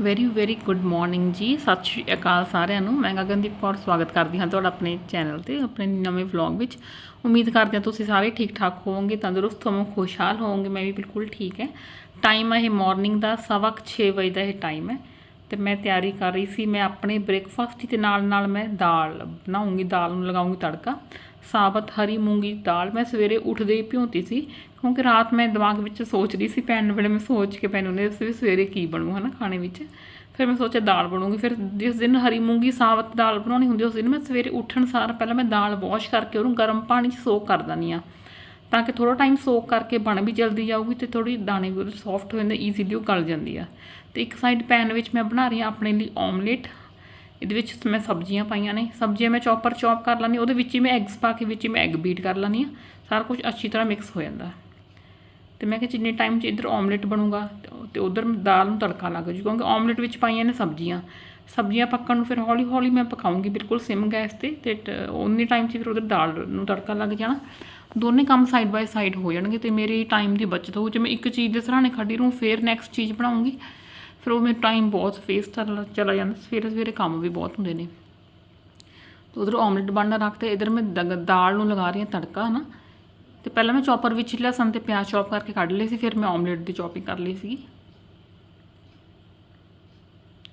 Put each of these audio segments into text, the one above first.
Very very good morning ਜੀ। ਸਤਿ ਸ਼੍ਰੀ ਅਕਾਲ ਸਾਰਿਆਂ ਨੂੰ। ਮੈਂ ਗਗਨਦੀਪ ਕੌਰ ਸਵਾਗਤ ਕਰਦੀ ਹਾਂ ਤੁਹਾਡਾ ਆਪਣੇ ਚੈਨਲ ਤੇ, ਆਪਣੇ ਨਵੇਂ ਵਲੌਗ ਵਿੱਚ। ਉਮੀਦ ਕਰਦੇ ਹਾਂ ਤੁਸੀਂ ਸਾਰੇ ਠੀਕ ਠਾਕ ਹੋਵੋਗੇ, ਤੰਦਰੁਸਤ ਹੋਵੋ ਖੁਸ਼ਹਾਲ ਹੋਵੋਗੇ। ਮੈਂ ਵੀ ਬਿਲਕੁਲ ਠੀਕ ਹੈ। ਟਾਈਮ ਹੈ ਇਹ ਮਾਰਨਿੰਗ ਦਾ, ਸਵਾ ਕੁ ਛੇ ਵਜੇ ਦਾ ਇਹ ਟਾਈਮ ਹੈ। ਤੇ ਮੈਂ ਤਿਆਰੀ ਕਰ ਰਹੀ ਸੀ, ਮੈਂ ਆਪਣੇ ਬ੍ਰੇਕਫਾਸਟ ਦੇ ਨਾਲ ਨਾਲ ਮੈਂ ਦਾਲ ਬਣਾਉਂਗੀ, ਦਾਲ ਨੂੰ ਲਗਾਉਂਗੀ ਤੜਕਾ, ਸਾਬਤ ਹਰੀ ਮੂੰਗੀ ਦਾਲ। ਮੈਂ ਸਵੇਰੇ ਉੱਠਦੇ ਹੀ ਭਿਉਂਤੀ ਸੀ, ਕਿਉਂਕਿ ਰਾਤ ਮੈਂ ਦਿਮਾਗ ਵਿੱਚ ਸੋਚ ਰਹੀ ਸੀ ਪੈਣ ਵੇਲੇ ਮੈਂ ਸੋਚ ਕੇ ਪੈਣ ਉਹਨੇ ਵੀ ਸਵੇਰੇ ਕੀ ਬਣੂ, ਹਨਾ, ਖਾਣੇ ਵਿੱਚ। ਫਿਰ ਮੈਂ ਸੋਚਿਆ ਦਾਲ ਬਣੂਗੀ, ਫਿਰ ਜਿਸ ਦਿਨ ਹਰੀ ਮੂੰਗੀ ਸਾਬਤ ਦਾਲ ਬਣਾਉਣੀ ਹੁੰਦੀ, ਉਸ ਦਿਨ ਮੈਂ ਸਵੇਰੇ ਉੱਠਣ ਸਾਰ ਪਹਿਲਾਂ ਮੈਂ ਦਾਲ ਵਾਸ਼ ਕਰਕੇ ਉਹਨੂੰ ਗਰਮ ਪਾਣੀ 'ਚ ਸੋਕ ਕਰ ਦਿੰਦੀ ਆ ਤਾਂ ਕਿ ਥੋੜਾ ਟਾਈਮ ਸੋਕ ਕਰਕੇ ਬਣ ਵੀ ਜਲਦੀ ਜਾਊਗੀ ਤੇ ਥੋੜੀ ਦਾਣੇ ਵੀ ਸੌਫਟ ਹੋ ਜਾਂਦੇ ਈਜ਼ੀਲੀ ਉਹ ਗਲ ਜਾਂਦੀ ਆ। ਤੇ ਇੱਕ ਸਾਈਡ ਪੈਨ ਵਿੱਚ ਮੈਂ ਬਣਾ ਰਹੀ ਹਾਂ ਆਪਣੇ ਲਈ ਆਮਲੇਟ ਇਹਦੇ ਵਿੱਚ ਮੈਂ ਸਬਜ਼ੀਆਂ ਪਾਈਆਂ ਨੇ। ਸਬਜ਼ੀਆਂ ਮੈਂ ਚੌਪਰ ਚੌਪ ਕਰ ਲੈਂਦੀ ਉਹਦੇ ਵਿੱਚ ਹੀ ਮੈਂ ਐਗਸ ਪਾ ਕੇ ਵਿੱਚ ਹੀ ਮੈਂ ਐਗ ਬੀਟ ਕਰ ਲੈਂਦੀ ਆ ਸਾਰਾ ਕੁਝ ਅੱਛੀ ਤਰ੍ਹਾਂ ਮਿਕਸ ਹੋ ਜਾਂਦਾ। ਤੇ ਮੈਂ ਕਿਹਾ ਜਿੰਨੇ ਟਾਈਮ 'ਚ ਇੱਧਰ ਆਮਲੇਟ ਬਣੂਗਾ, ਤੇ ਉਧਰ ਦਾਲ ਨੂੰ ਤੜਕਾ ਲੱਗ ਜੂ। ਕਿਉਂਕਿ ਆਮਲੇਟ ਵਿੱਚ ਪਾਈਆਂ ਨੇ ਸਬਜ਼ੀਆਂ। ਸਬਜ਼ੀਆਂ ਪੱਕਣ ਨੂੰ ਫਿਰ ਹੌਲੀ ਹੌਲੀ ਮੈਂ ਪਕਾਉਂਗੀ ਬਿਲਕੁਲ ਸਿਮ ਗੈਸ ਤੇ ਤੇ ਟ- ਉਨੇ ਟਾਈਮ 'ਚ ਫਿਰ ਉਧਰ ਦਾਲ ਨੂੰ ਤੜਕਾ ਲੱਗ ਜਾਣਾ। ਦੋਨੇ ਕੰਮ ਸਾਈਡ ਬਾਈ ਸਾਈਡ ਹੋ ਜਾਣਗੇ ਤੇ ਮੇਰੀ ਟਾਈਮ ਦੀ ਬਚਤ ਹੋਊ। ਜੇ ਮੈਂ ਇੱਕ ਚੀਜ਼ ਦੇ ਸਰਾਣੇ ਖੜੀ ਰਹੂੰ, ਫਿਰ ਨੈਕਸਟ ਚੀਜ਼ ਬਣਾਉਂਗੀ। ਫਿਰ ਉਹ ਮੇਰਾ ਟਾਈਮ ਬਹੁਤ ਵੇਸਟ ਚਲਾ ਜਾਂਦਾ। ਸਵੇਰੇ ਸਵੇਰੇ ਕੰਮ ਵੀ ਬਹੁਤ ਹੁੰਦੇ ਨੇ। ਤੇ ਉਧਰ ਆਮਲੇਟ ਬਣਨਾ ਰੱਖਤੇ ਇਧਰ ਮੈਂ ਦਗ- ਦਾਲ ਨੂੰ ਲਗਾ ਰਹੀ ਹਾਂ ਤੜਕਾ ਨਾ ਤੇ ਪਹਿਲਾਂ ਮੈਂ ਚੌਪਰ ਵਿੱਚ ਲਸਣ ਤੇ ਪਿਆਜ਼ ਚੌਪ ਕਰਕੇ ਕੱਢ ਲਏ ਸੀ, ਫਿਰ ਮੈਂ ਆਮਲੇਟ ਦੀ ਚੌਪਿੰਗ ਕਰ ਲਈ ਸੀ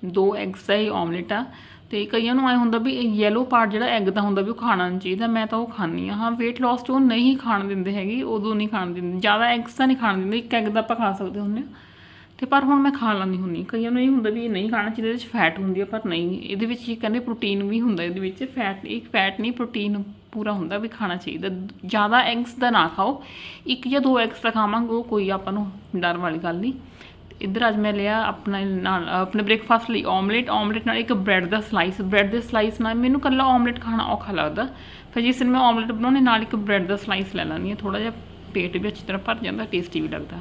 ਦੋ ਐਗਸ ਦਾ ਹੀ ਆਮਲੇਟ ਆ। ਤੇ ਕਈਆਂ ਨੂੰ ਐ ਹੁੰਦਾ ਵੀ ਯੈਲੋ ਪਾਰਟ ਜਿਹੜਾ ਐਗ ਦਾ ਹੁੰਦਾ ਵੀ ਉਹ ਖਾਣਾ ਨਹੀਂ ਚਾਹੀਦਾ, ਮੈਂ ਤਾਂ ਉਹ ਖਾਂਦੀ ਆ ਹਾਂ, weight loss 'ਚ ਉਹ ਨਹੀਂ ਖਾਣ ਦਿੰਦੇ ਹੈਗੇ, ਉਦੋਂ ਨਹੀਂ ਖਾਣ ਦਿੰਦੇ। ਜ਼ਿਆਦਾ ਐਗਸ ਤਾਂ ਨਹੀਂ ਖਾਣ ਦਿੰਦੇ, ਇੱਕ ਐਗ ਦਾ ਆਪਾਂ ਖਾ ਸਕਦੇ ਹੁੰਦੇ ਹਾਂ। ਤੇ ਪਰ ਹੁਣ ਮੈਂ ਖਾ ਲੈਂਦੀ ਹੁੰਦੀ ਕਈਆਂ ਨੂੰ ਇਹ ਹੁੰਦਾ ਵੀ ਇਹ ਨਹੀਂ ਖਾਣਾ ਚਾਹੀਦਾ, ਇਹਦੇ ਵਿੱਚ ਫੈਟ ਹੁੰਦੀ ਆ, ਪਰ ਨਹੀਂ। ਇਹਦੇ ਵਿੱਚ ਇਹ ਕਹਿੰਦੇ ਪ੍ਰੋਟੀਨ ਵੀ ਹੁੰਦਾ, ਇਹਦੇ ਵਿੱਚ ਫੈਟ ਇੱਕ ਫੈਟ ਨਹੀਂ ਪ੍ਰੋਟੀਨ ਪੂਰਾ ਹੁੰਦਾ ਵੀ ਖਾਣਾ ਚਾਹੀਦਾ। ਜ਼ਿਆਦਾ ਐਗਸ ਦਾ ਨਾ ਖਾਓ। ਇੱਕ ਜਾਂ ਦੋ ਐਗਸ ਦਾ ਖਾਵਾਂਗੇ, ਉਹ ਕੋਈ ਆਪਾਂ ਨੂੰ ਡਰ ਵਾਲੀ ਗੱਲ ਨਹੀਂ। ਇੱਧਰ ਅੱਜ ਮੈਂ ਲਿਆ ਆਪਣਾ ਨਾਲ, ਆਪਣੇ ਬ੍ਰੇਕਫਾਸਟ ਲਈ ਆਮਲੇਟ ਆਮਲੇਟ ਨਾਲ ਇੱਕ ਬ੍ਰੈਡ ਦਾ ਸਲਾਈਸ ਬ੍ਰੈਡ ਦੇ ਸਲਾਈਸ ਨਾਲ ਮੈਨੂੰ ਕੱਲਾ ਆਮਲੇਟ ਖਾਣਾ ਔਖਾ ਲੱਗਦਾ। ਫਿਰ ਜਿਸ ਦਿਨ ਮੈਂ ਆਮਲੇਟ ਬਣਾਉਣੇ, ਨਾਲ ਇੱਕ ਬ੍ਰੈਡ ਦਾ ਸਲਾਈਸ ਲੈ ਲੈਂਦੀ ਹਾਂ। ਥੋੜਾ ਜਿਹਾ ਪੇਟ ਵੀ ਅੱਛੀ ਤਰ੍ਹਾਂ ਭਰ ਜਾਂਦਾ ਟੇਸਟੀ ਵੀ ਲੱਗਦਾ।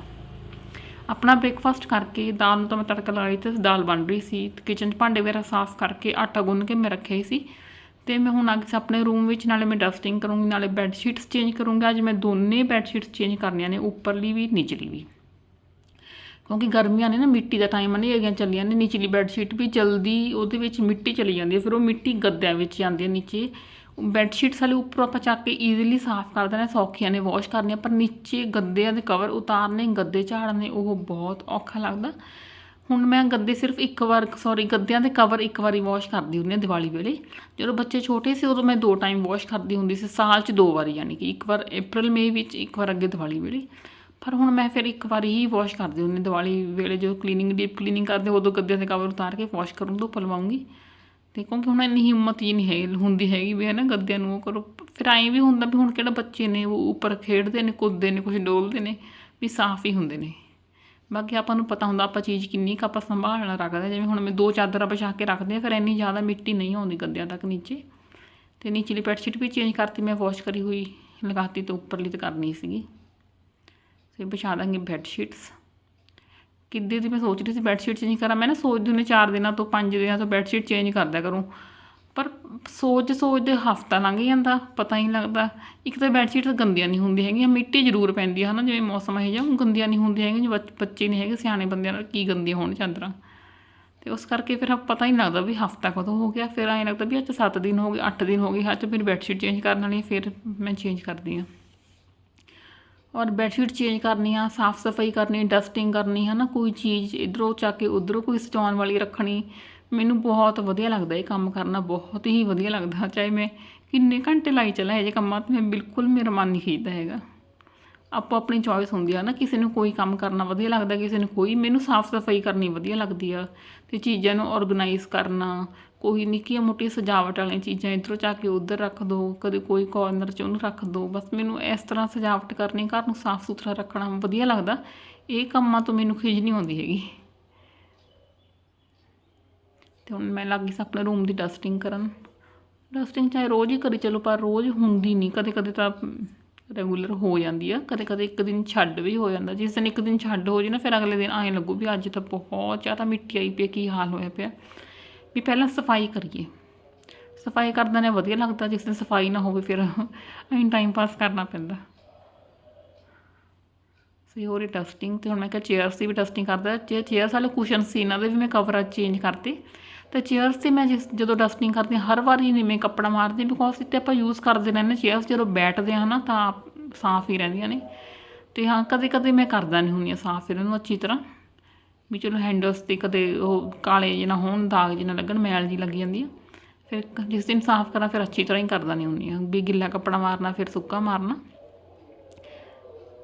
ਆਪਣਾ ਬ੍ਰੇਕਫਾਸਟ ਕਰਕੇ ਦਾਲ ਨੂੰ ਤਾਂ ਮੈਂ ਤੜਕਾ ਲਾ ਲਗਾਈ ਤੇ ਦਾਲ ਬਣ ਰਹੀ ਸੀ। ਕਿਚਨ 'ਚ ਭਾਂਡੇ ਵਗੈਰਾ ਸਾਫ਼ ਕਰਕੇ ਆਟਾ ਗੁੰਨ ਕੇ ਮੈਂ ਰੱਖਿਆ ਹੀ ਸੀ। ਤੇ ਮੈਂ ਹੁਣ ਅੱਗੇ ਆਪਣੇ ਰੂਮ ਵਿੱਚ ਨਾਲੇ ਮੈਂ ਡਸਟਿੰਗ ਕਰੂੰਗੀ, ਨਾਲੇ ਬੈੱਡ ਸ਼ੀਟਸ ਚੇਂਜ ਕਰੂੰਗੀ। ਅੱਜ ਮੈਂ ਦੋਨੇ ਬੈੱਡ ਸ਼ੀਟਸ ਚੇਂਜ ਕਰਨੀਆਂ ਨੇ, ਉੱਪਰਲੀ ਵੀ, ਨਿਚਲੀ ਵੀ। ਕਿਉਂਕਿ ਗਰਮੀਆਂ ਨੇ ਨਾ ਮਿੱਟੀ ਦਾ ਟਾਈਮ ਨਹੀਂ ਹੈਗੀਆਂ ਚੱਲੀਆਂ ਨੇ। ਨਿਚਲੀ ਬੈੱਡ ਸ਼ੀਟ ਵੀ ਜਲਦੀ ਉਹਦੇ ਵਿੱਚ ਮਿੱਟੀ ਚਲੀ ਜਾਂਦੀ ਹੈ, ਫਿਰ ਉਹ ਮਿੱਟੀ ਗੱਦਿਆਂ ਵਿੱਚ ਜਾਂਦੀ ਹੈ ਨੀਚੇ। ਬੈੱਡ ਸ਼ੀਟਸ ਵਾਲੇ ਉੱਪਰੋਂ ਆਪਾਂ ਚੱਕ ਕੇ ਈਜ਼ੀਲੀ ਸਾਫ਼ ਕਰ ਦੇਣਾ, ਸੌਖੀਆਂ ਨੇ ਵਾਸ਼ ਕਰਨੀਆਂ, ਪਰ ਨੀਚੇ ਗੱਦਿਆਂ ਦੇ ਕਵਰ ਉਤਾਰਨੇ, ਗੱਦੇ ਝਾੜਨੇ, ਉਹ ਬਹੁਤ ਔਖਾ ਲੱਗਦਾ। ਹੁਣ ਮੈਂ ਗੱਦੇ ਸਿਰਫ ਇੱਕ ਵਾਰ ਸੌਰੀ ਗੱਦਿਆਂ ਦੇ ਕਵਰ ਇੱਕ ਵਾਰੀ ਵਾਸ਼ ਕਰਦੀ ਹੁੰਦੀ ਹਾਂ ਦੀਵਾਲੀ ਵੇਲੇ। ਜਦੋਂ ਬੱਚੇ ਛੋਟੇ ਸੀ, ਉਦੋਂ ਮੈਂ ਦੋ ਟਾਈਮ ਵਾਸ਼ ਕਰਦੀ ਹੁੰਦੀ ਸੀ, ਸਾਲ 'ਚ ਦੋ ਵਾਰੀ ਯਾਨੀ ਕਿ ਇੱਕ ਵਾਰ ਅਪ੍ਰੈਲ ਮਈ ਵਿੱਚ, ਇੱਕ ਵਾਰ ਅੱਗੇ ਦੀਵਾਲੀ ਵੇਲੇ। ਪਰ ਹੁਣ ਮੈਂ ਫਿਰ ਇੱਕ ਵਾਰੀ ਹੀ ਵਾਸ਼ ਕਰਦੀ ਹੁੰਦੀ ਹਾਂ ਦੀਵਾਲੀ ਵੇਲੇ, ਜਦੋਂ ਕਲੀਨਿੰਗ ਡੀਪ ਕਲੀਨਿੰਗ ਕਰਦੇ ਉਦੋਂ ਗੱਦਿਆਂ ਦੇ ਕਵਰ ਉਤਾਰ ਕੇ ਵਾਸ਼ ਕਰੂੰ ਧੁੱਪ ਲਵਾਉਂਗੀ ਤੇ ਕਿਉਂਕਿ ਹੁਣ ਇੰਨੀ ਹਿੰਮਤ ਹੀ ਨਹੀਂ ਹੈ, ਹੁੰਦੀ ਹੈਗੀ ਵੀ ਹੈ ਨਾ ਗੱਦਿਆਂ ਨੂੰ ਉਹ ਕਰੋ। ਫਿਰ ਐਂ ਵੀ ਹੁੰਦਾ ਵੀ ਹੁਣ ਕਿਹੜਾ ਬੱਚੇ ਨੇ, ਉਹ ਉੱਪਰ ਖੇਡਦੇ ਨੇ, ਕੁੱਦਦੇ ਨੇ ਕੁਝ ਡੋਲਦੇ ਨੇ, ਵੀ ਸਾਫ਼ ਹੀ ਹੁੰਦੇ ਨੇ। ਬਾਕੀ ਆਪਾਂ ਨੂੰ ਪਤਾ ਹੁੰਦਾ ਆਪਾਂ ਚੀਜ਼ ਕਿੰਨੀ ਕੁ ਆਪਾਂ ਸੰਭਾਲਣਾ ਰੱਖਦੇ ਜਿਵੇਂ ਹੁਣ ਮੈਂ ਦੋ ਚਾਦਰਾਂ ਵਿਛਾ ਕੇ ਰੱਖਦੇ ਆ, ਫਿਰ ਇੰਨੀ ਜ਼ਿਆਦਾ ਮਿੱਟੀ ਨਹੀਂ ਆਉਂਦੀ ਗੱਦਿਆਂ ਤੱਕ ਨੀਚੇ। ਤੇ ਨੀਚਲੀ ਬੈੱਡਸ਼ੀਟ ਵੀ ਚੇਂਜ ਕਰਤੀ, ਮੈਂ ਵਾਸ਼ ਕਰੀ ਹੋਈ, ਲਗਾਤੀ ਤੇ ਉੱਪਰਲੀ ਤੇ ਕਰਨੀ ਸੀਗੀ। ਤੇ ਵਿਛਾ ਦਾਂਗੇ ਬੈੱਡਸ਼ੀਟਸ। ਕਿੱਦੇ ਦੀ ਮੈਂ ਸੋਚ ਰਹੀ ਸੀ ਬੈੱਡਸ਼ੀਟ ਚੇਂਜ ਕਰਾਂ। ਮੈਂ ਨਾ ਸੋਚਦੀ ਹੁੰਦੀ ਚਾਰ ਦਿਨਾਂ ਤੋਂ ਪੰਜ ਦਿਨਾਂ ਤੋਂ ਬੈੱਡਸ਼ੀਟ ਚੇਂਜ ਕਰਦਿਆ ਕਰੂੰ ਪਰ ਸੋਚ ਸੋਚਦੇ ਹਫਤਾ ਲੰਘ ਜਾਂਦਾ, ਪਤਾ ਹੀ ਨਹੀਂ ਲੱਗਦਾ। ਇੱਕ ਤਾਂ ਬੈੱਡ ਸ਼ੀਟਸ ਗੰਦੀਆਂ ਨਹੀਂ ਹੁੰਦੀਆਂ ਹੈਗੀਆਂ, ਮਿੱਟੀ ਜ਼ਰੂਰ ਪੈਂਦੀ ਹੈ ਨਾ ਜਿਵੇਂ ਮੌਸਮ ਹੈ ਜਾਂ ਗੰਦੀਆਂ ਨਹੀਂ ਹੁੰਦੀਆਂ ਹੈਗੀਆਂ ਜਿਵੇਂ ਬੱਚੇ ਨਹੀਂ ਹੈਗੇ ਸਿਆਣੇ ਬੰਦਿਆਂ ਨਾਲ, ਕੀ ਗੰਦੀਆਂ ਹੋਣ ਚਾਦਰਾਂ। ਤੇ ਉਸ ਕਰਕੇ ਫਿਰ ਪਤਾ ਹੀ ਨਹੀਂ ਲੱਗਦਾ ਵੀ ਹਫਤਾ ਕਦੋਂ ਹੋ ਗਿਆ। ਫਿਰ ਐਂ ਲੱਗਦਾ ਵੀ ਅੱਜ 7 ਦਿਨ ਹੋ ਗਏ 8 ਦਿਨ ਹੋ ਗਏ ਅੱਜ ਮੇਰੀ ਬੈੱਡਸ਼ੀਟ ਚੇਂਜ ਕਰਨ ਵਾਲੀ ਹੈ ਫਿਰ ਮੈਂ ਚੇਂਜ ਕਰਦੀ ਹਾਂ। ਔਰ ਬੈੱਡਸ਼ੀਟ ਚੇਂਜ ਕਰਨੀ ਆ, ਸਾਫ਼ ਸਫ਼ਾਈ ਕਰਨੀ, ਡਸਟਿੰਗ ਕਰਨੀ ਹੈ ਨਾ ਕੋਈ ਚੀਜ਼ ਇਧਰੋਂ ਚੱਕ ਕੇ ਉਧਰੋਂ ਕੋਈ ਸਜਾਉਣ ਵਾਲੀ ਰੱਖਣੀ, ਮੈਨੂੰ ਬਹੁਤ ਵਧੀਆ ਲੱਗਦਾ ਇਹ ਕੰਮ ਕਰਨਾ, ਬਹੁਤ ਹੀ ਵਧੀਆ ਲੱਗਦਾ, ਚਾਹੇ ਮੈਂ ਕਿੰਨੇ ਘੰਟੇ ਲਾਈ ਚਲਾ ਇਹ ਜੇ ਕੰਮਾਂ ਤੇ, ਮੈਂ ਬਿਲਕੁਲ ਮੇਰਾ ਮਨ ਨਹੀਂ ਖਿੱਚਦਾ ਹੈਗਾ। ਆਪੋ ਆਪਣੀ ਚੋਇਸ ਹੁੰਦੀ ਆ ਨਾ, ਕਿਸੇ ਨੂੰ ਕੋਈ ਕੰਮ ਕਰਨਾ ਵਧੀਆ ਲੱਗਦਾ, ਕਿਸੇ ਨੂੰ ਕੋਈ, ਮੈਨੂੰ ਸਾਫ਼ ਸਫ਼ਾਈ ਕਰਨੀ ਵਧੀਆ ਲੱਗਦੀ ਆ ਤੇ ਚੀਜ਼ਾਂ ਨੂੰ ਆਰਗੇਨਾਈਜ਼ ਕਰਨਾ, ਕੋਈ ਨਿੱਕੀਆਂ ਮੋਟੀ ਸਜਾਵਟ ਵਾਲੀਆਂ ਚੀਜ਼ਾਂ ਇੱਧਰੋਂ ਚੱਕ ਕੇ ਉੱਧਰ ਰੱਖ ਦੋ, ਕਦੇ ਕੋਈ ਕੋਰਨਰ 'ਚ ਉਹਨੂੰ ਰੱਖ ਦੋ, ਬਸ ਮੈਨੂੰ ਇਸ ਤਰ੍ਹਾਂ ਸਜਾਵਟ ਕਰਨੀ, ਘਰ ਨੂੰ ਸਾਫ਼ ਸੁਥਰਾ ਰੱਖਣਾ ਵਧੀਆ ਲੱਗਦਾ, ਇਹ ਕੰਮਾਂ ਤੋਂ ਮੈਨੂੰ ਖਿਜ ਨਹੀਂ ਆਉਂਦੀ ਹੈਗੀ। ਤੇ ਹੁਣ ਮੈਂ ਲੱਗੀ ਸੀ ਆਪਣੇ ਰੂਮ ਦੀ ਡਸਟਿੰਗ ਕਰਨ। ਡਸਟਿੰਗ ਚਾਹੇ ਰੋਜ਼ ਹੀ ਕਰੀ, ਚਲੋ ਪਰ ਰੋਜ਼ ਹੁੰਦੀ ਨਹੀਂ ਕਦੇ ਕਦੇ ਤਾਂ ਰੈਗੂਲਰ ਹੋ ਜਾਂਦੀ ਆ ਕਦੇ ਕਦੇ ਇੱਕ ਦਿਨ ਛੱਡ ਵੀ ਹੋ ਜਾਂਦਾ, ਜਿਸ ਦਿਨ ਇੱਕ ਦਿਨ ਛੱਡ ਹੋ ਜੇ ਨਾ, ਫਿਰ ਅਗਲੇ ਦਿਨ ਐਂ ਲੱਗੂ ਵੀ ਅੱਜ ਤਾਂ ਬਹੁਤ ਜ਼ਿਆਦਾ ਮਿੱਟੀ ਆਈ ਪਈ ਕੀ ਹਾਲ ਹੋਇਆ ਪਿਆ। ਵੀ ਪਹਿਲਾਂ ਸਫ਼ਾਈ ਕਰੀਏ। ਸਫ਼ਾਈ ਕਰਦਾ ਨੇ ਵਧੀਆ ਲੱਗਦਾ, ਜਿਸ ਦਿਨ ਸਫ਼ਾਈ ਨਾ ਹੋਵੇ ਫਿਰ ਐਂ ਟਾਈਮ ਪਾਸ ਕਰਨਾ ਪੈਂਦਾ। ਸੋ ਹੋਰ ਡਸਟਿੰਗ ਤੇ ਹੁਣ ਮੈਂ ਕਿਹਾ ਚੇਅਰਸ ਦੀ ਵੀ ਡਸਟਿੰਗ ਕਰਦਾ, ਜੇ ਚੇਅਰਸ ਵਾਲੇ ਕੁਸ਼ਨ ਸੀ, ਇਹਨਾਂ ਦੇ ਵੀ ਮੈਂ ਕਵਰ ਚੇਂਜ ਕਰਤੇ। ਤੇ ਚੇਅਰਸ ਤੇ ਮੈਂ ਜਿਸ ਜਦੋਂ ਡਸਟਿੰਗ ਕਰਦੀ ਹਾਂ, ਹਰ ਵਾਰੀ ਨਹੀਂ ਕੱਪੜਾ ਮਾਰਦੀ ਬਿਕੋਜ਼ ਇੱਥੇ ਆਪਾਂ ਯੂਜ਼ ਕਰਦੇ ਰਹਿੰਦੇ ਚੇਅਰਸ ਜਦੋਂ ਬੈਠਦੇ ਹਾਂ ਨਾ ਤਾਂ ਸਾਫ਼ ਹੀ ਰਹਿੰਦੀਆਂ ਨੇ। ਤੇ ਹਾਂ ਕਦੇ ਕਦੇ ਮੈਂ ਕਰਦਾ ਨਹੀਂ ਹੁੰਦੀ ਹਾਂ ਸਾਫ਼ ਇਹਨਾਂ ਨੂੰ ਅੱਛੀ ਤਰ੍ਹਾਂ। ਵੀ ਚਲੋ ਹੈਂਡਲਸ ਤੇ ਕਦੇ ਉਹ ਕਾਲੇ ਜਿਹੇ ਨਾ ਹੋਣ, ਦਾਗ ਜਿਹੇ ਨਾ ਲੱਗਣ, ਮੈਲ ਜੀ ਲੱਗ ਜਾਂਦੀ ਆ। ਫਿਰ ਜਿਸ ਦਿਨ ਸਾਫ਼ ਕਰਾਂ ਫਿਰ ਅੱਛੀ ਤਰ੍ਹਾਂ ਹੀ ਕਰਦਾ ਨਹੀਂ ਹੁੰਦੀ ਹਾਂ। ਵੀ ਗਿੱਲਾ ਕੱਪੜਾ ਮਾਰਨਾ, ਫਿਰ ਸੁੱਕਾ ਮਾਰਨਾ।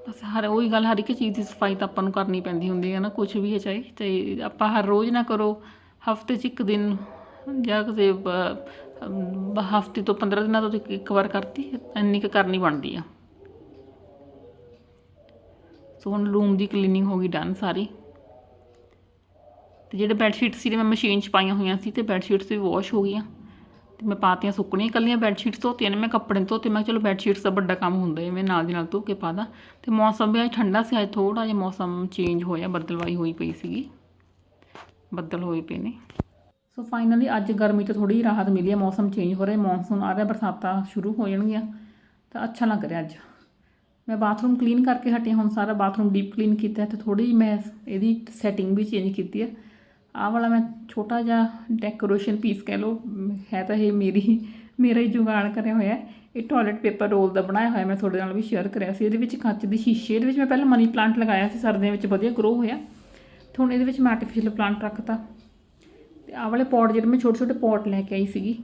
ਬਸ ਹਰ ਉਹੀ ਗੱਲ ਹਰ ਇੱਕ ਚੀਜ਼ ਦੀ ਸਫ਼ਾਈ ਤਾਂ ਆਪਾਂ ਨੂੰ ਕਰਨੀ ਪੈਂਦੀ ਹੁੰਦੀ ਹੈ ਨਾ ਕੁਝ ਵੀ ਹੈ ਚਾਹੇ, ਤੇ ਆਪਾਂ ਹਰ ਰੋਜ਼ ਨਾ ਕਰੋ। ਹਫ਼ਤੇ 'ਚ ਇੱਕ ਦਿਨ ਜਾਂ ਕਿਸੇ ਹਫ਼ਤੇ ਤੋਂ 15 ਦਿਨਾਂ ਤੋਂ ਇੱਕ- ਵਾਰ ਕਰਤੀ, ਇੰਨੀ ਕੁ ਕਰਨੀ ਬਣਦੀ ਆ। ਸੋ ਹੁਣ ਰੂਮ ਦੀ ਕਲੀਨਿੰਗ ਹੋ ਗਈ ਡਨ ਸਾਰੀ। ਤੇ ਜਿਹੜੇ ਬੈੱਡ ਸ਼ੀਟਸ ਸੀ, ਮੈਂ ਮਸ਼ੀਨ 'ਚ ਪਾਈਆਂ ਹੋਈਆਂ ਸੀ ਤੇ ਬੈੱਡ ਸ਼ੀਟਸ ਵੀ ਵਾਸ਼ ਹੋ ਗਈਆਂ। ਤੇ ਮੈਂ ਪਾਤੀਆਂ ਸੁੱਕਣੀਆਂ ਇਕੱਲੀਆਂ ਬੈੱਡ ਸ਼ੀਟਸ ਧੋਤੀਆਂ ਨੇ ਮੈਂ ਕੱਪੜੇ ਧੋਤੇ ਮੈਂ ਕਿਹਾ ਚਲੋ ਬੈੱਡ ਸ਼ੀਟਸ ਦਾ ਵੱਡਾ ਕੰਮ ਹੁੰਦਾ ਹੈ ਮੈਂ ਨਾਲ ਦੀ ਨਾਲ ਧੋ ਕੇ ਪਾ ਦਾਂ ਤੇ ਮੌਸਮ ਵੀ ਅੱਜ ਠੰਡਾ ਸੀ, ਅੱਜ ਥੋੜਾ ਜਿਹਾ ਮੌਸਮ ਚੇਂਜ ਹੋਇਆ, ਬਦਲਵਾਈ ਹੋਈ ਪਈ ਸੀਗੀ। ਬੱਦਲ ਹੋਏ ਪਏ ਨੇ। ਸੋ ਫਾਈਨਲੀ ਅੱਜ ਗਰਮੀ ਤੋਂ ਥੋੜੀ ਰਾਹਤ ਮਿਲੀ ਹੈ, ਮੌਸਮ ਚੇਂਜ ਹੋ ਰਿਹਾ ਮੌਨਸੂਨ ਆ ਰਿਹਾ, ਬਰਸਾਤਾਂ ਸ਼ੁਰੂ ਹੋ ਜਾਣਗੀਆਂ, ਤਾਂ ਅੱਛਾ ਲੱਗ ਰਿਹਾ ਅੱਜ। ਮੈਂ ਬਾਥਰੂਮ ਕਲੀਨ ਕਰਕੇ ਹਟੀ ਹੁਣ ਸਾਰਾ ਬਾਥਰੂਮ ਡੀਪ ਕਲੀਨ ਕੀਤਾ ਹੈ, ਤੇ ਥੋੜੀ ਜਿਹੀ ਮੈਂ ਇਹਦੀ ਸੈਟਿੰਗ ਵੀ ਚੇਂਜ ਕੀਤੀ ਹੈ। ਆਹ ਵਾਲਾ ਮੈਂ ਛੋਟਾ ਜਿਹਾ ਡੈਕੋਰੇਸ਼ਨ ਪੀਸ ਕਹਿ ਲਓ, ਹੈ ਤਾਂ ਇਹ ਮੇਰੀ, ਮੇਰਾ ਹੀ ਜੁਗਾੜ ਕਰਿਆ ਹੋਇਆ ਇਹ ਟਾਇਲਟ ਪੇਪਰ ਰੋਲ ਦਾ ਬਣਾਇਆ ਹੋਇਆ, ਮੈਂ ਤੁਹਾਡੇ ਨਾਲ ਵੀ ਸ਼ੇਅਰ ਕਰਿਆ ਸੀ। ਇਹਦੇ ਵਿੱਚ ਕੱਚ ਦੀ ਸ਼ੀਸ਼ੇ ਇਹਦੇ ਵਿੱਚ ਮੈਂ ਪਹਿਲਾਂ ਮਨੀ ਪਲਾਂਟ ਲਗਾਇਆ ਸੀ, ਸਰਦੀਆਂ ਵਿੱਚ ਵਧੀਆ ਗਰੋ ਹੋਇਆ। ਤੇ ਹੁਣ ਇਹਦੇ ਵਿੱਚ ਮੈਂ ਆਰਟੀਫੀਸ਼ੀਅਲ ਪਲਾਂਟ ਰੱਖਤਾ। ਤੇ ਆਹ ਵਾਲੇ ਪੌਟ ਜਿਹੜੇ ਮੈਂ ਛੋਟੇ ਛੋਟੇ ਪੌਟ ਲੈ ਕੇ ਆਈ ਸੀਗੀ,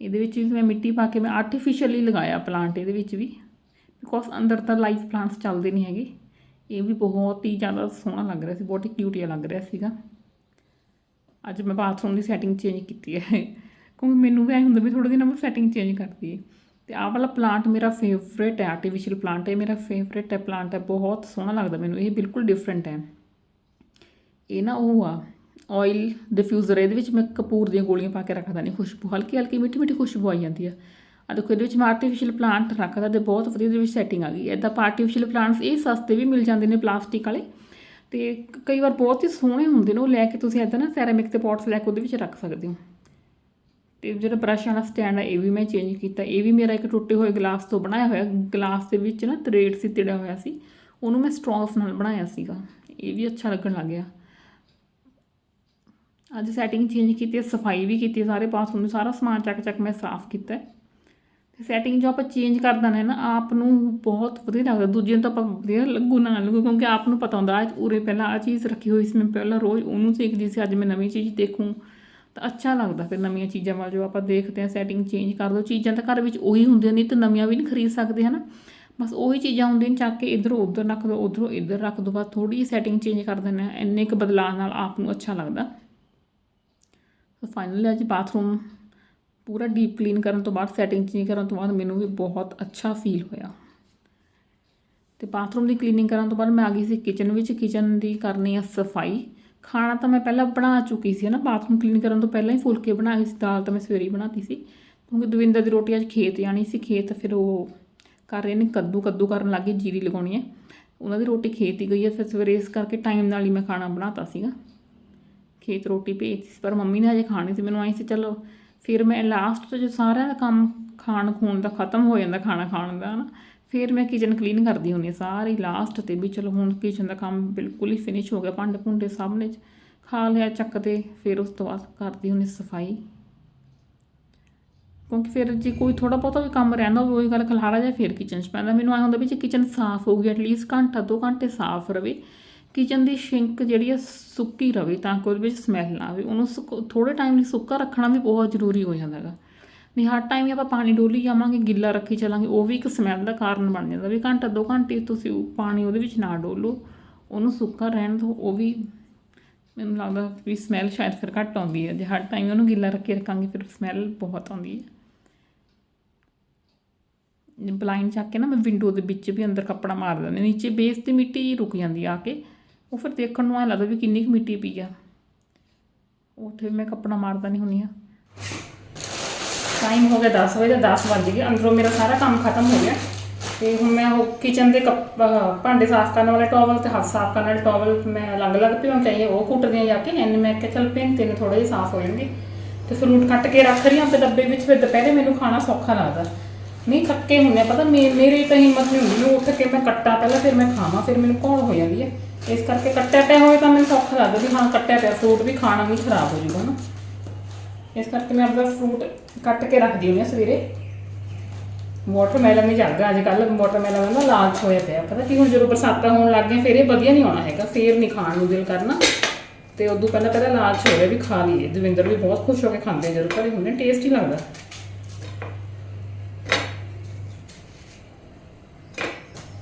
ਇਹਦੇ ਵਿੱਚ ਵੀ ਮੈਂ ਮਿੱਟੀ ਪਾ ਕੇ ਮੈਂ ਆਰਟੀਫੀਸ਼ੀਅਲੀ ਲਗਾਇਆ ਪਲਾਂਟ ਇਹਦੇ ਵਿੱਚ ਵੀ। ਬਿਕੋਜ਼ ਅੰਦਰ ਤਾਂ ਲਾਈਵ ਪਲਾਂਟਸ ਚੱਲਦੇ ਨਹੀਂ ਹੈਗੇ। ਇਹ ਵੀ ਬਹੁਤ ਹੀ ਜ਼ਿਆਦਾ ਸੋਹਣਾ ਲੱਗ ਰਿਹਾ ਸੀ, ਬਹੁਤ ਹੀ ਕਿਊਟ ਜਿਹਾ ਲੱਗ ਰਿਹਾ ਸੀਗਾ। ਅੱਜ ਮੈਂ ਬਾਥਰੂਮ ਦੀ ਸੈਟਿੰਗ ਚੇਂਜ ਕੀਤੀ ਹੈ। ਕਿਉਂਕਿ ਮੈਨੂੰ ਵੀ ਐ ਹੁੰਦਾ ਵੀ ਥੋੜੇ ਦਿਨਾਂ ਬਾਅਦ ਸੈਟਿੰਗ ਚੇਂਜ ਕਰਦੀ ਹੈ ਤੇ ਆਹ ਵਾਲਾ ਪਲਾਂਟ ਮੇਰਾ ਫੇਵਰੇਟ ਹੈ ਆਰਟੀਫੀਸ਼ੀਅਲ ਪਲਾਂਟ ਹੈ, ਮੇਰਾ ਫੇਵਰੇਟ ਹੈ ਪਲਾਂਟ ਹੈ, ਬਹੁਤ ਸੋਹਣਾ ਲੱਗਦਾ ਮੈਨੂੰ, ਇਹ ਬਿਲਕੁਲ ਡਿਫਰੈਂਟ ਹੈ। ਇਹ ਨਾ ਉਹ ਆ ਆਇਲ ਡਿਫਿਊਜ਼ਰ ਇਹਦੇ ਵਿੱਚ ਮੈਂ ਕਪੂਰ ਦੀਆਂ ਗੋਲੀਆਂ ਪਾ ਕੇ ਰੱਖਦਾ ਨਹੀਂ ਖੁਸ਼ਬੂ, ਹਲਕੀ ਹਲਕੀ, ਮਿੱਠੀ ਮਿੱਠੀ ਖੁਸ਼ਬੂ ਆਈ ਜਾਂਦੀ ਆ। ਆ ਦੇਖੋ, ਇਹਦੇ ਵਿੱਚ ਮੈਂ ਆਰਟੀਫੀਸ਼ੀਅਲ ਪਲਾਂਟ ਰੱਖਦਾ ਤੇ ਬਹੁਤ ਵਧੀਆ ਇਹਦੇ ਵਿੱਚ ਸੈਟਿੰਗ ਆ ਗਈ। ਐਦਾਂ ਆਰਟੀਫੀਸ਼ੀਅਲ ਪਲਾਂਟਸ ਇਹ ਸਸਤੇ ਵੀ ਮਿਲ ਜਾਂਦੇ ਨੇ ਪਲਾਸਟਿਕ ਵਾਲੇ ਤੇ ਕਈ ਵਾਰ ਬਹੁਤ ਹੀ ਸੋਹਣੇ ਹੁੰਦੇ ਨੇ, ਉਹ ਲੈ ਕੇ ਤੁਸੀਂ ਐਦਾਂ ਨਾ ਸੈਰਾਮਿਕ ਦੇ ਪੋਟਸ ਲੈ ਕੇ ਉਹਦੇ ਵਿੱਚ ਰੱਖ ਸਕਦੇ ਹੋ। ਤੇ ਜਿਹੜਾ ਬ੍ਰਸ਼ ਵਾਲਾ ਸਟੈਂਡ ਆ, ਇਹ ਵੀ ਮੈਂ ਚੇਂਜ ਕੀਤਾ। ਇਹ ਵੀ ਮੇਰਾ ਇੱਕ ਟੁੱਟੇ ਹੋਏ ਗਲਾਸ ਤੋਂ ਬਣਾਇਆ ਹੋਇਆ ਗਲਾਸ ਦੇ ਵਿੱਚ ਨਾ ਤਰੇੜ ਸੀ, ਤਿੜਿਆ ਹੋਇਆ ਸੀ, ਉਹਨੂੰ ਮੈਂ ਸਟ੍ਰੌਸ ਨਾਲ ਬਣਾਇਆ ਸੀਗਾ। ਇਹ ਵੀ ਅੱਛਾ ਲੱਗਣ ਲੱਗ ਗਿਆ। ਅੱਜ ਸੈਟਿੰਗ ਚੇਂਜ ਕੀਤੀ ਹੈ ਸਫ਼ਾਈ ਵੀ ਕੀਤੀ ਹੈ ਸਾਰੇ ਬਾਥਰੂਮ ਨੂੰ ਸਾਰਾ ਸਮਾਨ ਚੱਕ ਚੱਕ ਮੈਂ ਸਾਫ਼ ਕੀਤਾ। ਹੈ ਤੇ ਸੈਟਿੰਗ ਜੋ ਆਪਾਂ ਚੇਂਜ ਕਰ ਦਿੰਦੇ ਨਾ, ਆਪ ਨੂੰ ਬਹੁਤ ਵਧੀਆ ਲੱਗਦਾ। ਦੂਜੇ ਨੂੰ ਤਾਂ ਆਪਾਂ ਵਧੀਆ ਲੱਗੂ, ਨਾ ਲੱਗੂ, ਕਿਉਂਕਿ ਆਪ ਨੂੰ ਪਤਾ ਹੁੰਦਾ, ਅੱਜ ਉਰੇ ਪਹਿਲਾਂ ਆ ਚੀਜ਼ ਰੱਖੀ ਹੋਈ ਸੀ, ਮੈਂ ਪਹਿਲਾਂ ਰੋਜ਼ ਉਹਨੂੰ ਦੇਖਦੀ ਸੀ, ਅੱਜ ਮੈਂ ਨਵੀਂ ਚੀਜ਼ ਦੇਖੂੰ। ਤਾਂ ਅੱਛਾ ਲੱਗਦਾ ਫਿਰ ਨਵੀਆਂ ਚੀਜ਼ਾਂ ਵੱਲ, ਜੋ ਆਪਾਂ ਦੇਖਦੇ ਹਾਂ ਸੈਟਿੰਗ ਚੇਂਜ ਕਰ ਦੋ। ਚੀਜ਼ਾਂ ਤਾਂ ਘਰ ਵਿੱਚ ਉਹੀ ਹੁੰਦੀਆਂ ਨਹੀਂ ਤਾਂ ਨਵੀਆਂ ਵੀ ਨਹੀਂ ਖਰੀਦ ਸਕਦੇ, ਹਨਾ? ਬਸ ਉਹੀ ਚੀਜ਼ਾਂ ਹੁੰਦੀਆਂ ਨੇ, ਚੱਕ ਕੇ ਇਧਰੋਂ ਉਧਰ ਰੱਖ ਦੋ, ਉਧਰੋਂ ਇੱਧਰ ਰੱਖ ਦੋ, ਬਸ ਥੋੜੀ ਜਿਹੀ ਸੈਟਿੰਗ ਚੇਂਜ ਕਰ ਦਿੰਦੇ ਹਾਂ। ਇੰਨੇ ਕੁ ਬਦਲਾਅ ਨਾਲ ਆਪ ਨੂੰ ਅੱਛਾ ਲੱਗਦਾ। ਸੋ ਫਾਈਨਲੀ ਅੱਜ ਬਾਥਰੂਮ ਪੂਰਾ ਡੀਪ ਕਲੀਨ ਕਰਨ ਤੋਂ ਬਾਅਦ ਸੈਟਿੰਗ ਚੇਂਜ ਕਰਨ ਤੋਂ ਬਾਅਦ ਮੈਨੂੰ ਵੀ ਬਹੁਤ ਅੱਛਾ ਫੀਲ ਹੋਇਆ। ਤੇ ਬਾਥਰੂਮ ਦੀ ਕਲੀਨਿੰਗ ਕਰਨ ਤੋਂ ਬਾਅਦ ਮੈਂ ਆ ਗਈ ਸੀ ਕਿਚਨ ਵਿੱਚ। ਕਿਚਨ ਦੀ ਕਰਨੀ ਆ ਸਫ਼ਾਈ। ਖਾਣਾ ਤਾਂ ਮੈਂ ਪਹਿਲਾਂ ਬਣਾ ਚੁੱਕੀ ਸੀ ਨਾ ਬਾਥਰੂਮ ਕਲੀਨ ਕਰਨ ਤੋਂ ਪਹਿਲਾਂ ਹੀ ਫੁਲਕੇ ਬਣਾ ਬਣਾਏ ਸੀ। ਦਾਲ ਤਾਂ ਮੈਂ ਸਵੇਰੇ ਹੀ ਬਣਾਤੀ ਸੀ। ਕਿਉਂਕਿ ਦਵਿੰਦਰ ਦੀ ਰੋਟੀ ਅੱਜ ਖੇਤ ਜਾਣੀ ਸੀ। ਖੇਤ ਫਿਰ ਉਹ ਕਰ ਰਹੇ ਨੇ ਕੱਦੂ ਕੱਦੂ ਕਰਨ ਲੱਗੇ ਜੀਰੀ ਲਗਾਉਣੀ ਹੈ। ਉਹਨਾਂ ਦੀ ਰੋਟੀ ਖੇਤ ਹੀ ਗਈ ਹੈ। ਫਿਰ ਸਵੇਰੇ ਇਸ ਕਰਕੇ ਟਾਈਮ ਨਾਲ ਹੀ ਮੈਂ ਖਾਣਾ ਬਣਾਤਾ ਸੀਗਾ। ਖੇਤ ਰੋਟੀ ਭੇਜਤੀ ਸੀ, ਪਰ ਮੰਮੀ ਨੇ ਹਜੇ ਖਾਣੀ ਸੀ, ਮੈਨੂੰ ਆਈ ਸੀ ਚਲੋ। ਫਿਰ ਮੈਂ ਲਾਸਟ ਤੇ ਜੋ ਸਾਰਿਆਂ ਦਾ ਕੰਮ ਖਾਣ ਖੂਣ ਦਾ ਖਤਮ ਹੋ ਜਾਂਦਾ ਖਾਣਾ ਖਾਣ ਦਾ ਨਾ ਫਿਰ ਮੈਂ ਕਿਚਨ ਕਲੀਨ ਕਰਦੀ ਹੁੰਦੀ ਹਾਂ ਸਾਰੀ ਲਾਸਟ ਤੇ ਵੀ ਚਲੋ ਹੁਣ ਕਿਚਨ ਦਾ ਕੰਮ ਬਿਲਕੁਲ ਹੀ ਫਿਨਿਸ਼ ਹੋ ਗਿਆ, ਭਾਂਡੇ ਭੁੰਡੇ ਸਭ ਨੇ ਖਾ ਲਿਆ ਚੱਕ 'ਤੇ, ਫਿਰ ਉਸ ਤੋਂ ਬਾਅਦ ਕਰਦੀ ਹੁੰਦੀ ਸਫ਼ਾਈ। ਕਿਉਂਕਿ ਫਿਰ ਜੇ ਕੋਈ ਥੋੜਾ ਬਹੁਤਾ ਵੀ ਕੰਮ ਰਹਿੰਦਾ ਹੋਵੇ, ਉਹੀ ਗੱਲ ਖਲਾਰਾ ਜਾਂ ਫਿਰ ਕਿਚਨ 'ਚ ਪੈਂਦਾ। ਮੈਨੂੰ ਐਂ ਹੁੰਦਾ ਵੀ ਜੇ ਕਿਚਨ ਸਾਫ਼ ਹੋ ਹੋਊਗੀ ਐਟਲੀਸਟ ਘੰਟਾ, ਦੋ ਘੰਟੇ ਸਾਫ਼ ਰਵੇ ਕਿਚਨ ਦੀ ਸ਼ਿੰਕ ਜਿਹੜੀ ਆ ਸੁੱਕੀ ਰਵੇ ਤਾਂ ਕਿ ਉਹਦੇ ਵਿੱਚ ਸਮੈਲ ਨਾ ਆਵੇ। ਉਹਨੂੰ ਥੋੜੇ ਟਾਈਮ ਲਈ ਸੁੱਕਾ ਰੱਖਣਾ ਵੀ ਬਹੁਤ ਜ਼ਰੂਰੀ ਹੋ ਜਾਂਦਾ ਹੈਗਾ। ਨਹੀਂ ਹਰ ਟਾਈਮ ਹੀ ਆਪਾਂ ਪਾਣੀ ਡੋਲੀ ਜਾਵਾਂਗੇ, ਗਿੱਲਾ ਰੱਖੀ ਚੱਲਾਂਗੇ, ਉਹ ਵੀ ਇੱਕ ਸਮੈਲ ਦਾ ਕਾਰਨ ਬਣ ਜਾਂਦਾ। ਵੀ ਘੰਟਾ ਦੋ ਘੰਟੇ ਤੁਸੀਂ ਉਹ ਪਾਣੀ ਉਹਦੇ ਵਿੱਚ ਨਾ ਡੋਲੋ, ਉਹਨੂੰ ਸੁੱਕਾ ਰਹਿਣ ਦਿਓ, ਉਹ ਵੀ ਮੈਨੂੰ ਲੱਗਦਾ ਵੀ ਸਮੈਲ ਸ਼ਾਇਦ ਫਿਰ ਘੱਟ ਆਉਂਦੀ ਹੈ। ਜੇ ਹਰ ਟਾਈਮ ਉਹਨੂੰ ਗਿੱਲਾ ਰੱਖ ਕੇ ਰੱਖਾਂਗੇ, ਫਿਰ ਸਮੈਲ ਬਹੁਤ ਆਉਂਦੀ ਹੈ। ਬਲਾਈਂਡ ਚੱਕ ਕੇ ਨਾ ਮੈਂ ਵਿੰਡੋ ਦੇ ਵਿੱਚ ਵੀ ਅੰਦਰ ਕੱਪੜਾ ਮਾਰ ਦਿੰਦੀ ਨੀਚੇ ਬੇਸ ਤੇ ਮਿੱਟੀ ਰੁਕ ਜਾਂਦੀ ਆ ਕੇ। ਉਹ ਫਿਰ ਦੇਖਣ ਨੂੰ ਐਂ ਲੱਗਦਾ ਵੀ ਕਿੰਨੀ ਕੁ ਮਿੱਟੀ ਪਈ ਆ। ਉੱਥੇ ਮੈਂ ਕੱਪੜਾ ਮਾਰਦਾ ਨਹੀਂ ਹੁੰਦੀ ਆ। ਟਾਈਮ ਹੋ ਗਿਆ 10 ਵਜੇ 10 ਵੱਜ ਗਏ। ਅੰਦਰੋਂ ਮੇਰਾ ਸਾਰਾ ਕੰਮ ਖਤਮ ਹੋ ਗਿਆ। ਤੇ ਹੁਣ ਮੈਂ ਉਹ ਕਿਚਨ ਦੇ ਭਾਂਡੇ ਸਾਫ਼ ਕਰਨ ਵਾਲੇ ਟਾਵਲ ਤੇ ਹੱਥ ਸਾਫ਼ ਕਰਨ ਵਾਲੇ ਟਾਵਲ ਮੈਂ ਅਲੱਗ-ਅਲੱਗ ਭਿਉਂ ਚਾਹੀਏ ਉਹ ਕੁੱਟਦੀਆਂ ਜਾ ਕੇ। ਐਨ ਮੈਂ ਕਿਹਾ, ਚੱਲ ਭਿੰਤੇ ਤਿੰਨ ਥੋੜੇ ਜਿਹੇ ਸਾਫ਼ ਹੋ ਜਾਣਗੇ। ਤੇ ਫਰੂਟ ਕੱਟ ਕੇ ਰੱਖ ਰਹੀ ਹਾਂ ਤੇ ਡੱਬੇ ਵਿੱਚ। ਫਿਰ ਦੁਪਹਿਰੇ ਮੈਨੂੰ ਖਾਣਾ ਸੌਖਾ ਲੱਗਦਾ। ਨਹੀਂ ਥੱਕੇ ਹੁੰਦੇ ਆ। ਪਤਾ ਮੇ- ਮੇਰੇ ਤਾਂ ਹਿੰਮਤ ਨਹੀਂ ਹੁੰਦੀ। ਮੈਂ ਉੱਠ ਕੇ ਮੈਂ ਕੱਟਾਂ ਪਹਿਲਾਂ, ਫਿਰ ਮੈਂ ਖਾਵਾਂ। ਫਿਰ ਮੈਨੂੰ ਕੌਣ ਹੋ ਜਾਂਦੀ ਹੈ ਇਸ ਕਰਕੇ ਕੱਟਿਆ ਪਿਆ ਹੋਵੇ ਤਾਂ ਮੈਨੂੰ ਸੌਖਾ ਲੱਗਦਾ ਵੀ ਹਾਂ, ਕੱਟਿਆ ਪਿਆ ਫਰੂਟ ਵੀ ਖਾਣਾ ਵੀ ਖਰਾਬ ਹੋ ਜਾਊਗਾ ਨਾ। ਇਸ ਕਰਕੇ ਮੈਂ ਆਪਣਾ ਫਰੂਟ ਕੱਟ ਕੇ ਰੱਖਦੀ ਹੁੰਦੀ ਹਾਂ ਸਵੇਰੇ। ਵਾਟਰਮੈਲਨ ਨਹੀਂ ਚੱਲਦਾ ਅੱਜ ਕੱਲ ਵਾਟਰਮੈਲਨ ਦਾ ਲਾਲਚ ਹੋਇਆ ਪਿਆ। ਪਤਾ ਕੀ ਹੁਣ ਜਦੋਂ ਬਰਸਾਤਾਂ ਹੋਣ ਲੱਗ ਗਈਆਂ, ਫਿਰ ਇਹ ਵਧੀਆ ਨਹੀਂ ਆਉਣਾ ਹੈਗਾ, ਫੇਰ ਨਹੀਂ ਖਾਣ ਨੂੰ ਦਿਲ ਕਰਨਾ। ਤੇ ਉਦੋਂ ਪਹਿਲਾਂ ਪਹਿਲਾਂ ਲਾਲਚ ਹੋ ਰਿਹਾ ਵੀ ਖਾ ਲਈਏ। ਦਵਿੰਦਰ ਵੀ ਬਹੁਤ ਖੁਸ਼ ਹੋ ਕੇ ਖਾਂਦੇ ਜਦੋਂ ਘਰੇ ਹੁੰਦੇ ਟੇਸਟ ਹੀ ਲੱਗਦਾ।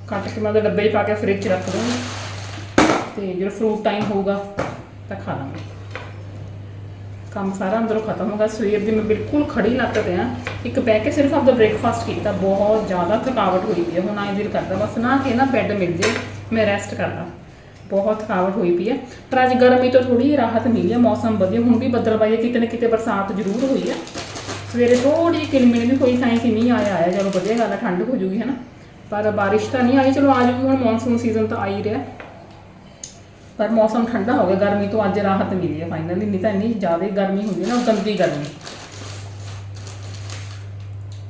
ਕੱਟ ਕੇ ਮੈਂ ਉਹਦੇ ਡੱਬੇ 'ਚ ਪਾ ਕੇ ਫ੍ਰਿਜ 'ਚ ਰੱਖ ਦੂੰਗੀ ਤੇ ਜਦੋਂ ਫਰੂਟ ਟਾਈਮ ਹੋਊਗਾ ਤਾਂ ਖਾ ਲਾਂਗੇ। ਕੰਮ ਸਾਰਾ ਅੰਦਰੋਂ ਖਤਮ ਹੋ ਗਿਆ। ਸਵੇਰ ਦੀ ਮੈਂ ਬਿਲਕੁਲ ਖੜੀ ਲੱਤ ਤੇ ਆ। ਇੱਕ ਬਹਿ ਕੇ ਸਿਰਫ ਆਪਦਾ ਬ੍ਰੇਕਫਾਸਟ ਕੀਤਾ। ਬਹੁਤ ਜ਼ਿਆਦਾ ਥਕਾਵਟ ਹੋਈ ਪਈ ਹੈ ਹੁਣ ਆਏ ਦਿਲ ਕਰਦਾ ਬਸ ਨਾ ਕਿ ਨਾ ਬੈੱਡ ਮਿਲ ਜੇ, ਮੈਂ ਰੈਸਟ ਕਰਦਾ ਬਹੁਤ ਥਕਾਵਟ ਹੋਈ ਪਈ ਹੈ ਪਰ ਅੱਜ ਗਰਮੀ ਤੋਂ ਥੋੜੀ ਰਾਹਤ ਮਿਲੀ ਹੈ ਮੌਸਮ ਵਧੀਆ। ਹੁਣ ਵੀ ਬੱਦਲਬਾਈ ਹੈ ਕਿਤੇ ਨਾ ਕਿਤੇ ਬਰਸਾਤ ਜ਼ਰੂਰ ਹੋਈ ਹੈ ਸਵੇਰੇ ਥੋੜੀ ਜਿਹੀ ਕਿਲਮਿਲ ਵੀ ਹੋਈ ਸਾਈਂ ਕਿ ਨਹੀਂ ਆਇਆ ਆਇਆ ਚਲੋ ਵਧੀਆ ਗੱਲ ਹੈ ਠੰਡ ਹੋ ਜੂਗੀ ਹੈ ਨਾ ਪਰ ਬਾਰਿਸ਼ ਤਾਂ ਨਹੀਂ ਆਈ। ਚਲੋ ਆ ਜੂਗੀ। ਹੁਣ ਮੌਨਸੂਨ ਸੀਜ਼ਨ ਤਾਂ ਆ ਹੀ ਰਿਹਾ। ਪਰ ਮੌਸਮ ਠੰਡਾ ਹੋ ਗਿਆ, ਗਰਮੀ ਤੋਂ ਅੱਜ ਰਾਹਤ ਮਿਲੀ ਹੈ ਫਾਈਨਲੀ ਨਹੀਂ ਤਾਂ ਇੰਨੀ ਜ਼ਿਆਦਾ ਗਰਮੀ ਹੁੰਦੀ ਨਾ, ਗੰਦੀ ਗਰਮੀ।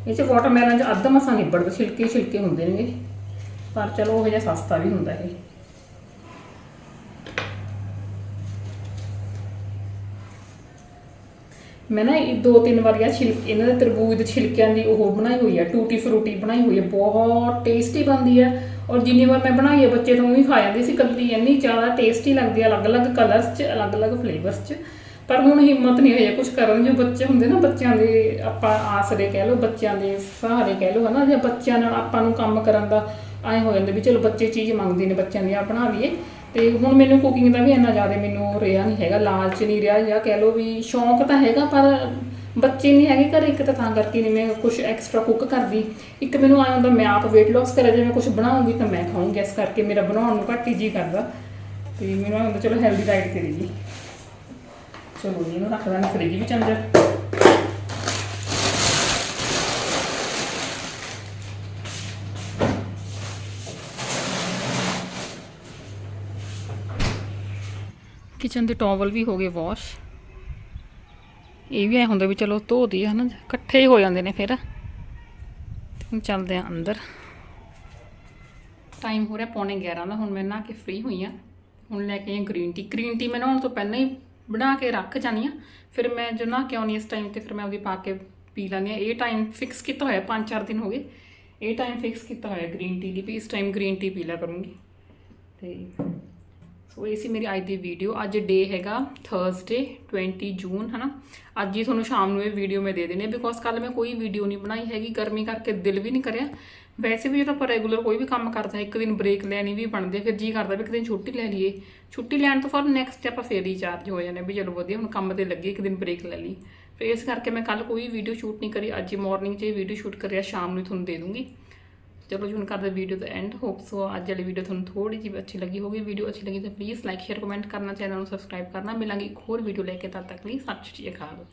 ਇਹ ਚ ਵਾਟਰਮੈਲਨ ਚ ਅੱਧ ਮਸਾਂ ਨਿਬੜਦੇ ਛਿਲਕੇ ਛਿਲਕੇ ਹੁੰਦੇ ਨੇਗੇ। ਪਰ ਚਲੋ ਉਹ ਜਿਹਾ ਸਸਤਾ ਵੀ ਹੁੰਦਾ ਇਹ। ਮੈਂ ਨਾ ਇਹ ਦੋ ਤਿੰਨ ਵਾਰ ਯਾ ਛਿਲ, ਇਹਨਾਂ ਦੇ ਤਰਬੂਜ ਦੇ ਛਿਲਕਿਆਂ ਦੀ ਉਹ ਬਣਾਈ ਹੋਈ ਹੈ ਟੂਟੀ ਫਰੂਟੀ ਬਣਾਈ ਹੋਈ ਹੈ ਬਹੁਤ ਟੇਸਟੀ ਬਣਦੀ ਹੈ ਔਰ ਜਿੰਨੀ ਵਾਰ ਮੈਂ ਬਣਾਈ ਹੈ ਬੱਚੇ ਤੋਂ ਉਹੀ ਖਾ ਜਾਂਦੇ ਸੀ ਕੱਲੀ, ਇੰਨੀ ਜ਼ਿਆਦਾ ਟੇਸਟੀ ਲੱਗਦੀ ਹੈ ਅਲੱਗ-ਅਲੱਗ ਕਲਰਸ 'ਚ, ਅਲੱਗ-ਅਲੱਗ ਫਲੇਵਰਸ 'ਚ। ਪਰ ਹੁਣ ਹਿੰਮਤ ਨਹੀਂ ਹੋਈ ਕੁਝ ਕਰਨ ਜੋ ਬੱਚੇ ਹੁੰਦੇ ਨਾ, ਬੱਚਿਆਂ ਦੇ ਆਪਾਂ ਆਸਰੇ ਕਹਿ ਲਓ, ਬੱਚਿਆਂ ਦੇ ਸਹਾਰੇ ਕਹਿ ਲਓ, ਹਨਾ, ਜਾਂ ਬੱਚਿਆਂ ਨਾਲ ਆਪਾਂ ਨੂੰ ਕੰਮ ਕਰਨ ਦਾ ਐ ਹੋ ਜਾਂਦਾ ਵੀ ਚਲੋ ਬੱਚੇ ਚੀਜ਼ ਮੰਗਦੇ ਨੇ, ਬੱਚਿਆਂ ਦੀ ਆ ਬਣਾ ਲਈਏ। ਤੇ ਹੁਣ ਮੈਨੂੰ ਕੁਕਿੰਗ ਦਾ ਵੀ ਇੰਨਾ ਜ਼ਿਆਦਾ ਮੈਨੂੰ ਰਿਹਾ ਨਹੀਂ ਹੈਗਾ, ਲਾਲਚ ਨਹੀਂ ਰਿਹਾ ਜਾਂ ਕਹਿ ਲਓ ਵੀ ਸ਼ੌਂਕ ਤਾਂ ਹੈਗਾ, ਪਰ ਬੱਚੇ ਨਹੀਂ ਹੈਗੇ ਘਰੇ ਇੱਕ ਤਾਂ ਤਾਂ ਕਰਕੇ ਨਹੀਂ ਮੈਂ ਕੁਝ ਐਕਸਟਰਾ ਕੁੱਕ ਕਰਦੀ। ਇੱਕ ਮੈਨੂੰ ਆਇਆ ਹੁੰਦਾ ਮੈਂ ਆਪ weight loss ਕਰਾਂ ਜੇ ਮੈਂ ਕੁਝ ਬਣਾਉਂਗੀ ਤਾਂ ਮੈਂ ਖਾਊਂਗੀ। ਇਸ ਕਰਕੇ ਮੇਰਾ ਬਣਾਉਣ ਨੂੰ ਘੱਟ ਹੀ ਜੀ ਕਰਦਾ। ਤੇ ਮੈਨੂੰ ਆਇਆ ਹੁੰਦਾ ਚਲੋ ਹੈਲਦੀ ਡਾਈਟ ਕਰੀ ਜੀ ਚਲੋ ਜੀ, ਇਹਨੂੰ ਰੱਖ ਦਾਂਗੇ ਫ੍ਰਿਜ ਵਿੱਚ ਅੰਦਰ। ਕਿਚਨ ਦੇ ਟਾਵਲ ਵੀ ਹੋ ਗਏ ਵਾਸ਼ ਇਹ ਵੀ ਐ ਹੁੰਦਾ ਵੀ ਚਲੋ ਧੋ ਦਈਏ ਹਨਾ, ਇਕੱਠੇ ਹੀ ਹੋ ਜਾਂਦੇ ਨੇ ਫਿਰ। ਹੁਣ ਚੱਲਦੇ ਆ ਅੰਦਰ। ਟਾਈਮ ਹੋ ਰਿਹਾ ਪੌਣੇ 11 ਦਾ, ਹੁਣ ਮੈਂ ਨਹਾ ਕੇ ਫ੍ਰੀ ਹੋਈ ਆ। ਹੁਣ ਲੈ ਕੇ ਆਈ ਗ੍ਰੀਨ ਟੀ ਗ੍ਰੀਨ ਟੀ ਮੈਂ ਨਹਾਉਣ ਤੋਂ ਪਹਿਲਾਂ ਹੀ ਬਣਾ ਕੇ ਰੱਖ ਜਾਨੀ ਆ। ਫਿਰ ਮੈਂ ਜੋ ਨਹਾ ਕੇ ਆਉਣੀ ਇਸ ਟਾਈਮ ਤੇ ਫਿਰ ਮੈਂ ਉਹਦੀ ਪਾ ਕੇ ਪੀ ਲੈਂਦੀ ਆ। ਇਹ ਟਾਈਮ ਫਿਕਸ ਕੀਤਾ ਹੋਇਆ 5-4 ਦਿਨ ਹੋ ਗਏ। ਇਹ ਟਾਈਮ ਫਿਕਸ ਕੀਤਾ ਹੋਇਆ ਗ੍ਰੀਨ ਟੀ ਲਈ ਵੀ। ਇਸ ਟਾਈਮ ਗ੍ਰੀਨ ਟੀ ਪੀ ਲਿਆ ਕਰੂੰਗੀ। ਤੇ ਸੋ ਇਹ ਸੀ ਮੇਰੀ ਅੱਜ ਦੀ ਵੀਡੀਓ ਅੱਜ ਡੇ ਹੈਗਾ ਥਰਸਡੇ 20 ਜੂਨ ਹਨਾ? ਅੱਜ ਹੀ ਤੁਹਾਨੂੰ ਸ਼ਾਮ ਨੂੰ ਇਹ ਵੀਡੀਓ ਮੈਂ ਦੇ ਦੇਣੀ ਬਿਕੋਜ਼ ਕੱਲ ਮੈਂ ਕੋਈ ਵੀਡੀਓ ਨਹੀਂ ਬਣਾਈ ਹੈਗੀ, ਗਰਮੀ ਕਰਕੇ ਦਿਲ ਵੀ ਨਹੀਂ ਕਰਿਆ। ਵੈਸੇ ਵੀ ਜਦੋਂ ਆਪਾਂ ਰੈਗੂਲਰ ਕੋਈ ਵੀ ਕੰਮ ਕਰਦਾ ਇੱਕ ਦਿਨ ਬ੍ਰੇਕ ਲੈਣੀ ਵੀ ਬਣਦੇ, ਫਿਰ ਜੀ ਕਰਦਾ ਵੀ ਇੱਕ ਦਿਨ ਛੁੱਟੀ ਲੈ ਲਈਏ। ਛੁੱਟੀ ਲੈਣ ਤੋਂ ਬਾਅਦ ਨੈਕਸਟ ਡੇ ਆਪਾਂ ਫੇਰ ਰੀਚਾਰਜ ਹੋ ਜਾਂਦੇ ਹਾਂ ਵੀ ਚਲੋ ਵਧੀਆ, ਹੁਣ ਕੰਮ ਤੇ ਲੱਗੇ, ਇੱਕ ਦਿਨ ਬ੍ਰੇਕ ਲੈ ਲਈ। ਫਿਰ ਇਸ ਕਰਕੇ ਮੈਂ ਕੱਲ ਕੋਈ ਵੀਡੀਓ ਸ਼ੂਟ ਨਹੀਂ ਕਰੀ, ਅੱਜ ਹੀ ਮਾਰਨਿੰਗ 'ਚ ਇਹ ਵੀਡੀਓ ਸ਼ੂਟ ਕਰਿਆ, ਸ਼ਾਮ ਨੂੰ ਤੁਹਾਨੂੰ ਦੇ ਦੂੰਗੀ। ਚਲੋ ਜੀ, ਹੁਣ ਕਰਦੇ ਵੀਡੀਓ ਦਾ ਐਂਡ ਹੋਪ ਸੋ ਅੱਜ ਵਾਲੀ ਵੀਡੀਓ ਤੁਹਾਨੂੰ ਥੋੜੀ ਜਿਹੀ ਅੱਛੀ ਲੱਗੀ ਹੋਗੀ ਵੀਡੀਓ ਅੱਛੀ ਲੱਗੀ ਤਾਂ ਪਲੀਜ਼ ਲਾਈਕ ਸ਼ੇਅਰ ਕਮੈਂਟ ਕਰਨਾ ਚੈਨਲ ਨੂੰ ਸਬਸਕ੍ਰਾਈਬ ਕਰਨਾ। ਮਿਲਾਂਗੇ ਇੱਕ ਹੋਰ ਵੀਡੀਓ ਲੈ ਕੇ, ਤਦ ਤੱਕ ਲਈ ਸਤਿ ਸ਼੍ਰੀ ਅਕਾਲ।